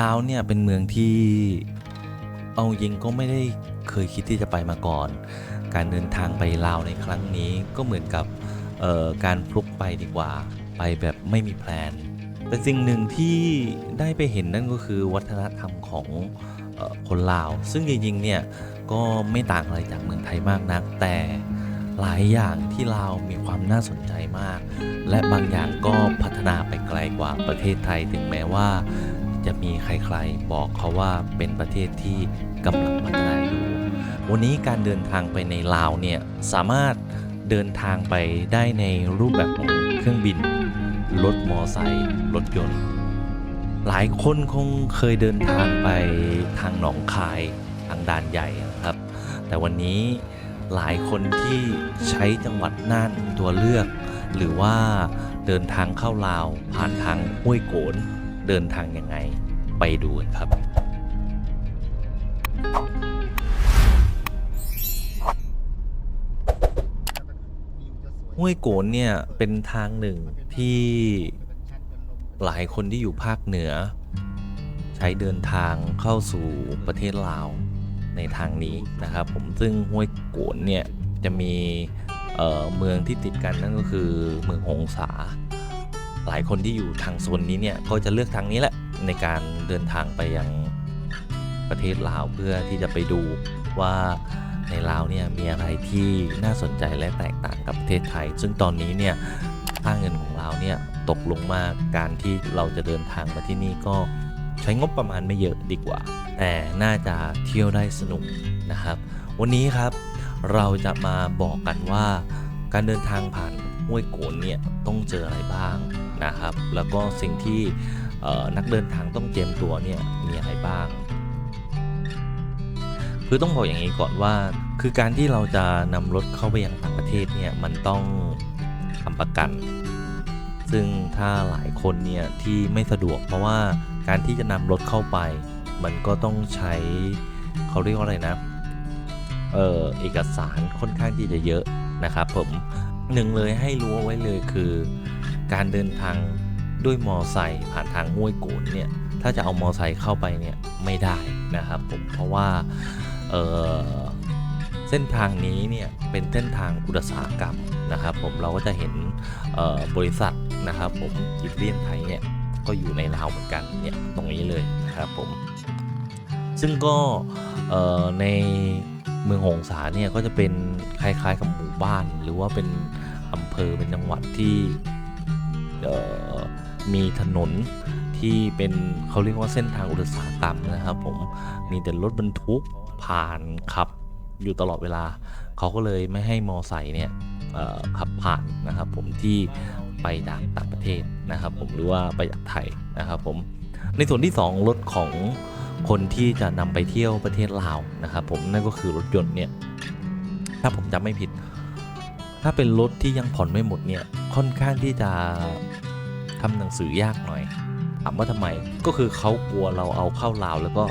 ลาวเนี่ยเป็นเมืองที่เอาจิงก็ไม่ได้เคยคิดที่จะไปมาก่อน การเดินทางไปลาวในครั้งนี้ก็เหมือนกับการพลุกไปดีกว่า ไปแบบไม่มีแพลน แต่สิ่งหนึ่งที่ได้ไปเห็นนั่นก็คือวัฒนธรรมของออคนลาว ซึ่งจริงๆเนี่ยก็ไม่ต่างอะไรจากเมืองไทยมากนัก แต่หลายอย่างที่ลาวมีความน่าสนใจมาก และบางอย่างก็พัฒนาไปไกลกว่าประเทศไทย ถึงแม้ว่า จะมีใครๆ บอกเขาว่าเป็นประเทศที่กำลังพัฒนาอยู่ วันนี้การเดินทางไปในลาวเนี่ยสามารถเดินทางไปได้ในรูปแบบของเครื่องบิน รถมอไซค์รถยนต์ หลายคนคงเคยเดินทางไปทางหนองคายทางด่านใหญ่ครับ แต่วันนี้หลายคนที่ใช้จังหวัดน่านตัวเลือก หรือว่าเดินทางเข้าลาวผ่านทางห้วยโกนเดินทางยังไง ไปดูกันครับ ห้วยโกนเนี่ยเป็นทางหนึ่งที่หลายคนที่อยู่ภาคเหนือ ใช้เดินทางเข้าสู่ประเทศลาวในทางนี้นะครับ ผมซึ่งห้วยโกนเนี่ยจะมีเเมืองที่ติดกันนั่นก็คือเมืองหงสา หลายคนที่อยู่ทางโซนนี้เนี่ยก็จะเลือกทางนี้แหละ ในการเดินทางไปยังประเทศลาวเพื่อที่จะไปดูว่าในลาวเนี่ยมีอะไรที่น่าสนใจและแตกต่างกับประเทศไทย ซึ่งตอนนี้เนี่ยค่าเงินของเราเนี่ยตกลงมากการที่เราจะเดินทางมาที่นี่ก็ใช้งบประมาณไม่เยอะดีกว่า แต่น่าจะเที่ยวได้สนุกนะครับ วันนี้ครับเราจะมาบอกกันว่าการเดินทางผ่านห้วยโกนเนี่ยต้องเจออะไรบ้างนะครับ แล้วก็สิ่งที่ นักเดินทางต้องเตรียมตัวเนี่ยมีอะไรบ้าง คือต้องบอกอย่างนี้ก่อนว่า คือการที่เราจะนำรถเข้าไปยังต่างประเทศเนี่ยมันต้องทำประกัน ซึ่งถ้าหลายคนเนี่ยที่ไม่สะดวก เพราะว่าการที่จะนำรถเข้าไป มันก็ต้องใช้เขาเรียกว่าอะไรนะเอ่อเอกสารค่อนข้างที่จะเยอะนะครับผมหนึ่งเลยให้รู้ไว้เลยคือ การเดินทาง ด้วยมอไซค์ผ่านทางห้วยโกนเนี่ยถ้าจะเอามอไซค์เข้าไปเนี่ยไม่ได้นะครับผมเพราะว่าเอ่อเส้นทางนี้เนี่ยเป็นเส้นทางอุตสาหกรรมนะครับ ผมเราก็จะเห็นเอ่อบริษัทนะครับผมอิตาเลียนไทยเนี่ยก็อยู่ในลาวเหมือนกันเนี่ยตรงนี้เลยนะครับผมซึ่งก็เอ่อในเมืองหงสาเนี่ยก็จะเป็นคล้ายๆกับหมู่บ้าน หรือว่าเป็นอำเภอเป็นจังหวัดที่เอ่อ มีถนนที่เป็นเขาเรียกว่าเส้นทางอุตสาหกรรมนะครับผมมีแต่รถบรรทุกผ่านขับอยู่ตลอดเวลา เขาก็เลยไม่ให้มอไซค์เนี่ยขับผ่านนะครับผมที่ไปจากต่างประเทศนะครับผมหรือว่าไปจากไทยนะครับผมในส่วนที่ 2 รถของคนที่จะนำไปเที่ยวประเทศลาวนะครับผมนั่นก็คือรถยนต์เนี่ยถ้าผมจำไม่ผิด ถ้าเป็นรถที่ยังผ่อนไม่หมดเนี่ยค่อนข้างที่จะ ทำหนังสือยากหน่อยถามว่าทำไมก็คือเขากลัวเราเอาเข้าลาวแล้วก็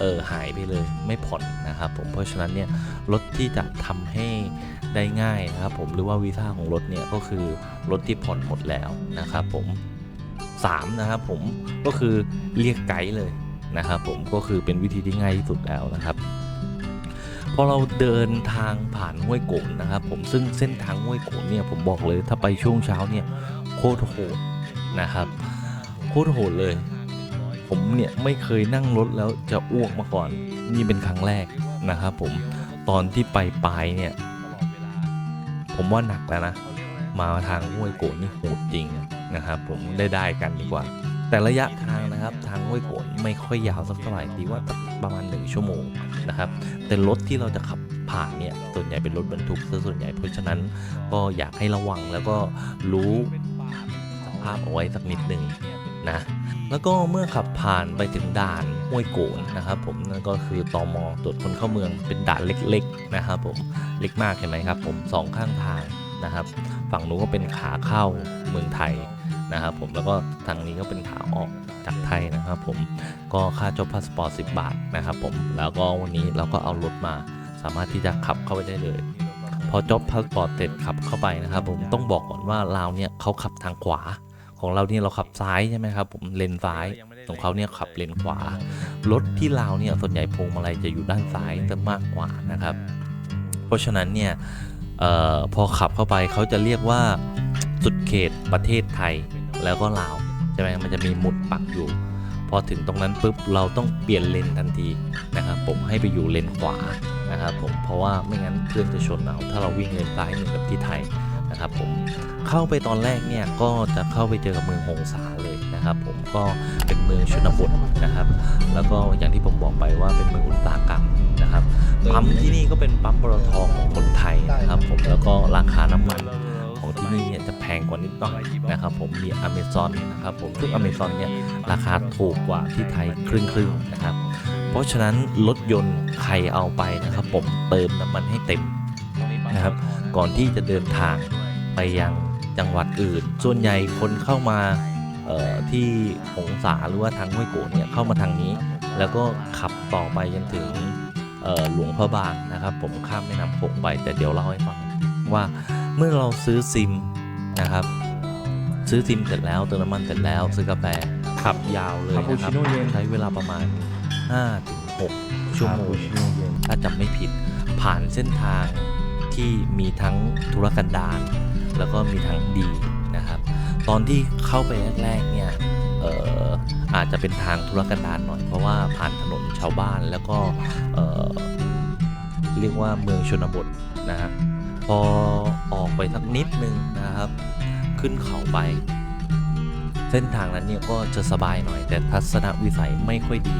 เออหายไปเลยไม่ผ่อนนะครับผมเพราะฉะนั้นเนี่ยรถที่จะทำให้ได้ง่ายนะครับผมหรือว่าวีซ่าของรถเนี่ยก็คือรถที่ผ่อนหมดแล้วนะครับผมสามนะครับผมก็คือเรียกไกด์เลยนะครับผมก็คือเป็นวิธีที่ง่ายที่สุดแล้วนะครับพอเราเดินทางผ่านห้วยโกนนะครับผมซึ่งเส้นทางห้วยโกนเนี่ยผมบอกเลยถ้าไปช่วงเช้าเนี่ย ตรโหดนะครับโคตรโหดเลย ผมเนี่ยไม่เคยนั่งรถแล้วจะอ้วกมาก่อน นี่เป็นครั้งแรกนะครับผมตอนที่ไปปลายเนี่ย ผมว่าหนักแล้วนะ มาทางห้วยโกนนี่โหดจริงนะครับ ผมได้ได้กันดีกว่า แต่ระยะทางนะครับ ทางห้วยโกนไม่ค่อยยาวสักเท่าไหร่ดีว่าประมาณ1ชั่วโมงนะครับ แต่รถที่เราจะขับผ่านเนี่ยส่วนใหญ่เป็นรถบรรทุกซะส่วนใหญ่เพราะฉะนั้นก็อยากให้ระวังแล้วก็รู้ ภาพเอาไว้สักนิดหนึ่งนะแล้วก็เมื่อขับผ่านไปถึงด่านห้วยโกนนะครับ ผมนั่นก็คือตอมตรวจคนเข้าเมืองเป็นด่านเล็กๆนะครับผมเล็กมากเห็นไหมครับ ผมสองข้างทางนะครับ ฝั่งนู้นก็เป็นขาเข้าเมืองไทยนะครับผมแล้วก็ทางนี้ก็เป็นขาออกจากไทยนะครับ ผมก็ค่าจบพาสปอร์ต10 บาทนะครับผมแล้วก็วันนี้เราก็เอารถมาสามารถที่จะขับเข้าไปได้เลย พอจบพาสปอร์ตเสร็จขับเข้าไปนะครับ ผมต้องบอกก่อนว่าลาวเนี่ยเขาขับทางขวา ขของเราเนี่ยเราขับซ้ายใช่ไหมครับผมเลนซ้ายของเขาเนี่ยขับเลนขวา รถที่ลาวเนี่ยส่วนใหญ่พวงมาลัยจะอยู่ด้านซ้ายจะมากกว่านะครับ เพราะฉะนั้นเนี่ยเออพอขับเข้าไปเขาจะเรียกว่าสุดเขตประเทศไทยแล้วก็ลาวใช่ไหมมันจะมีหมุดปักอยู่ พอถึงตรงนั้นปุ๊บเราต้องเปลี่ยนเลนทันทีนะครับผมให้ไปอยู่เลนขวานะครับผมเพราะว่าไม่งั้นเพื่อนจะชนเอาถ้าเราวิ่งเลนซ้ายเหมือนกับที่ไทย นะครับผมเข้าไปตอนแรกเนี่ยก็จะเข้าไปเจอกับเมืองหงสาเลยนะครับผมก็เป็นเมืองชนบทนะครับ แล้วก็อย่างที่ผมบอกไปว่าเป็นเมืองอุตสาหกรรมนะครับปั๊มที่นี่ก็เป็นปั๊มปตทของคนไทยนะครับผมแล้วก็ราคาน้ำมันของที่นี่เนี่ยจะแพงกว่านิดหน่อยนะครับผมมีอเมซอนนะครับผมซึ่งอเมซอนเนี่ยราคาถูกกว่าที่ไทยครึ่งครึ่งๆนะครับ เพราะฉะนั้นรถยนต์ใครเอาไปนะครับผมเติมน้ำมันให้เต็มนะครับก่อนที่จะเดินทาง ไปยังจังหวัดอื่น ส่วนใหญ่คนเข้ามาเอ่อที่หงสาหรือว่าทางห้วยโกะเนี่ยเข้ามาทางนี้ แล้วก็ขับต่อไปจนถึงเอ่อหลวงพระบางนะครับ ผมข้ามแม่น้ำโขงไปแต่เดี๋ยวเล่าให้ฟังว่าเมื่อเราซื้อซิมนะครับ ซื้อซิมเสร็จแล้วเติมน้ำมันเสร็จแล้ว ซื้อกาแฟขับยาวเลยคาปูนะคชิรับโน่เย็นใช้เวลาประมาณ 5-6 ชั่วโมงคาปูชิโน่เย็นถ้าจำไม่ผิดผ่านเส้นทางที่มีทั้งธุรกันดาร แล้วก็มีทั้งดีนะครับ ตอนที่เข้าไปแรกๆเนี่ยอออาจจะเป็นทางธุรกันดารหน่อย เพราะว่าผ่านถนนชาวบ้านแล้วก็เเรียกว่าเมืองชนบทนะฮะพอออกไปสักนิดนึงนะครับ ขึ้นเขาไป เส้นทางนั้นเนี่ยก็จะสบายหน่อย แต่ทัศนวิสัยไม่ค่อยดี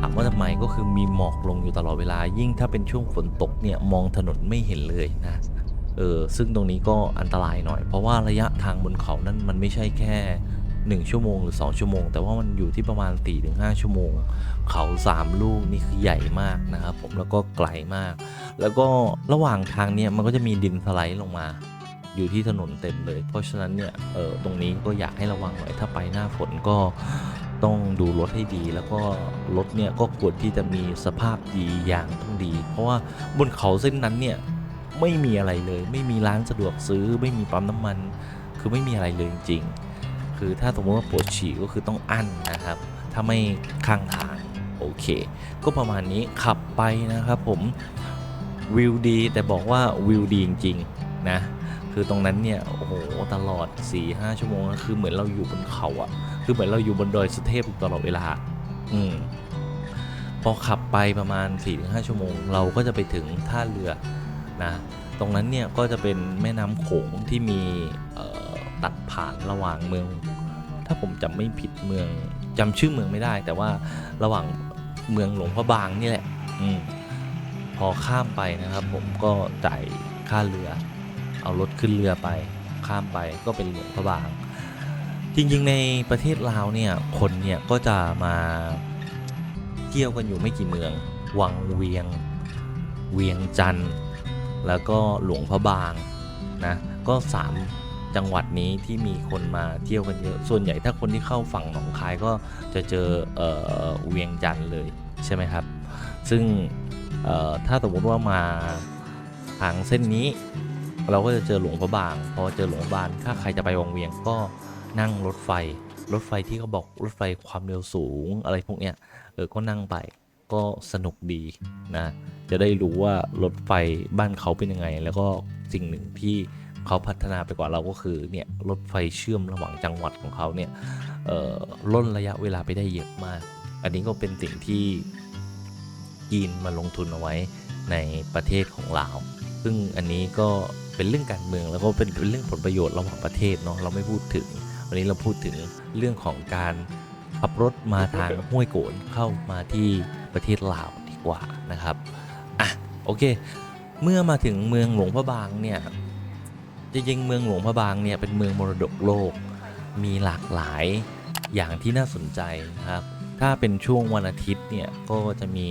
ถามว่าทำไมก็คือมีหมอกลงอยู่ตลอดเวลา ยิ่งถ้าเป็นช่วงฝนตกเนี่ยมองถนนไม่เห็นเลยนะ เออซึ่งตรงนี้ก็อันตรายหน่อย เพราะว่าระยะทางบนเขานั้นมันไม่ใช่แค่ 1 ชั่วโมงหรือ 2 ชั่วโมง แต่ว่ามันอยู่ที่ประมาณ 4-5 ชั่วโมง เขา 3 ลูกนี่คือใหญ่มากนะครับผมแล้วก็ไกลมาก แล้วก็ระหว่างทางเนี่ยมันก็จะมีดินสไลด์ลงมาอยู่ที่ถนนเต็มเลย เพราะฉะนั้นเนี่ย เออตรงนี้ก็อยากให้ระวังหน่อย ถ้าไปหน้าฝนก็ต้องดูรถให้ดี แล้วก็รถเนี่ยก็ควรที่จะมีสภาพดีอย่างต้องดี เพราะว่าบนเขาเส้นนั้นเนี่ย ไม่มีอะไรเลย ไม่มีร้านสะดวกซื้อ ไม่มีปั๊มน้ำมัน คือไม่มีอะไรเลยจริงๆคือถ้าสมมติว่าปวดฉี่ก็คือต้องอั้นนะครับ ถ้าไม่ข้างทาง โอเค ก็ประมาณนี้ขับไปนะครับผมวิวดีแต่บอกว่าวิวดีจริงๆนะคือตรงนั้นเนี่ยโอ้โหตลอด 4-5 ชั่วโมงนะคือเหมือนเราอยู่บนเขาอะคือเหมือนเราอยู่บนดอยสุเทพตลอดเวลา อืมพอขับไปประมาณ 4-5 ชั่วโมง เราก็จะไปถึงท่าเรือ นะตรงนั้นเนี่ยก็จะเป็นแม่น้ำโขงที่มีตัดผ่านระหว่างเมือง ถ้าผมจำไม่ผิดเมืองจำชื่อเมืองไม่ได้ แต่ว่าระหว่างเมืองหลวงพระบางนี่แหละอพอข้ามไปนะครับ ผมก็จ่ายค่าเรือ เอารถขึ้นเรือไป ข้ามไปก็เป็นหลวงพระบาง จริงๆในประเทศลาวเนี่ยคนเนี่ยก็จะมาเที่ยวกันอยู่ไม่กี่เมือง วังเวียง เวียงจันทร์ แล้วก็หลวงพระบางนะก็สามจังหวัดนี้ที่มีคนมาเที่ยวกันเยอะส่วนใหญ่ถ้าคนที่เข้าฝั่งหนองคายก็จะเจอเออเวียงจันทร์เลยใช่ไหมครับ ซึ่งถ้าสมมติว่ามาทางเส้นนี้ เราก็จะเจอหลวงพระบางพอเจอหลวงพระบางถ้าใครจะไปวงเวียงก็นั่งรถไฟ รถไฟที่เขาบอกรถไฟความเร็วสูงอะไรพวกเนี้ยเออก็นั่งไปก็สนุกดีนะ จะได้รู้ว่ารถไฟบ้านเขาเป็นยังไง แล้วก็สิ่งหนึ่งที่เขาพัฒนาไปกว่าเราก็คือเนี่ยรถไฟเชื่อมระหว่างจังหวัดของเขาเนี่ยล่นระยะเวลาไปได้เยอะมาก อันนี้ก็เป็นสิ่งที่จีนมาลงทุนเอาไว้ในประเทศของลาว ซึ่งอันนี้ก็เป็นเรื่องการเมืองแล้วก็เป็นเป็นเรื่องผลประโยชน์ระหว่างประเทศเนาะเราไม่พูดถึง วันนี้เราพูดถึงเรื่องของการขับรถมาทางห้วยโกนเข้ามาที่ประเทศลาวดีกว่านะครับ โอเค เมื่อมาถึงเมืองหลวงพระบางเนี่ยจริงๆเมืองหลวงพระบางเนี่ยเป็นเมืองมรดกโลก มีหลากหลายอย่างที่น่าสนใจนะครับ ถ้าเป็นช่วงวันอาทิตย์เนี่ยก็จะมี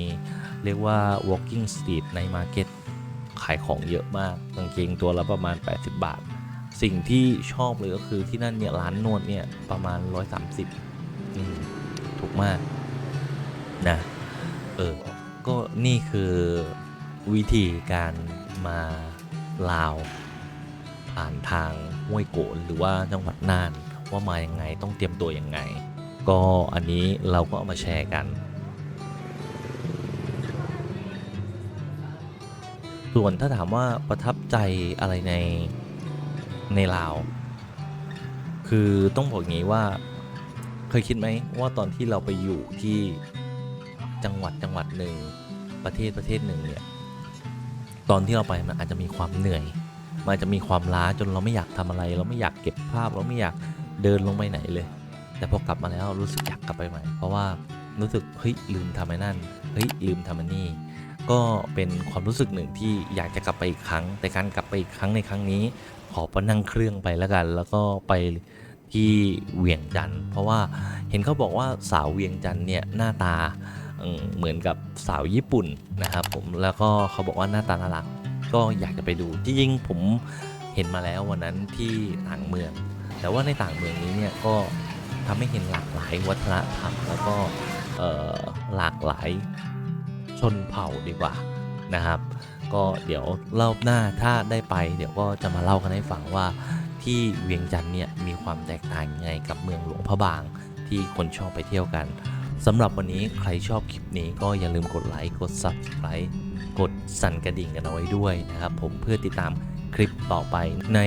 เรียกว่า walking street ใน market ขายของเยอะมากกางเกงตัวละประมาณ 80 บาท สิ่งที่ชอบเลยก็คือที่นั่นเนี่ยร้านนวดเนี่ยประมาณ 130อืมถูกมากนะเออก็นี่คือ วิธีการมาลาวผ่านทางห้วยโกนหรือว่าจังหวัดน่านว่ามายังไงต้องเตรียมตัวยังไง ก็อันนี้เราก็เอามาแชร์กัน ส่วนถ้าถามว่าประทับใจอะไรในในลาว คือต้องบอกงี้ว่าเคยคิดไหมว่าตอนที่เราไปอยู่ที่จังหวัดจังหวัดหนึ่งประเทศประเทศหนึ่งเนี่ย ตอนที่เราไปมันอาจจะมีความเหนื่อยมันอาจจะมีความล้าจนเราไม่อยากทำอะไร เราไม่อยากเก็บภาพเราไม่อยากเดินลงไปไหนเลย แต่พอกลับมาแล้วรู้สึกอยากกลับไปใหม่ เพราะว่ารู้สึกเฮ้ยลืมทำไอ้นั่นเฮ้ยลืมทำอันนี้ก็เป็นความรู้สึกหนึ่งที่อยากจะกลับไปอีกครั้ง แต่การกลับไปอีกครั้งในครั้งนี้ ขอไปนั่งเครื่องไปแล้วกัน แล้วก็ไปที่เวียงจันทร์เพราะว่าเห็นเขาบอกว่าสาวเวียงจันทร์เนี่ยหน้าตา เหมือนกับสาวญี่ปุ่นนะครับ ผมแล้วก็เขาบอกว่าหน้าตาน่ารักก็อยากจะไปดูจริงๆผมเห็นมาแล้ววันนั้นที่ต่างเมือง แต่ว่าในต่างเมืองนี้เนี่ยก็ทำให้เห็นหลากหลายวัฒนธรรมแล้วก็หลากหลายชนเผ่าดีกว่านะครับ ก็เดี๋ยวรอบหน้าถ้าได้ไป เดี๋ยวก็จะมาเล่ากันให้ฟังว่าที่เวียงจันทร์เนี่ยมีความแตกต่างยังไงกับเมืองหลวงพระบางที่คนชอบไปเที่ยวกัน สำหรับวันนี้ใครชอบคลิปนี้ก็อย่าลืมกดไลค์ กด Subscribe กดสั่นกระดิ่งกันเอาไว้ด้วยนะครับ ผมเพื่อติดตามคลิปต่อไปใน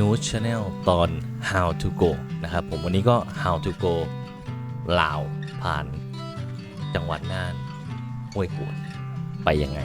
n o o Channel ตอน How to Go นะครับผมวันนี้ก็ How to Go ลาวผ่าน จังหวัดน่านห้วยขวดไปยังไง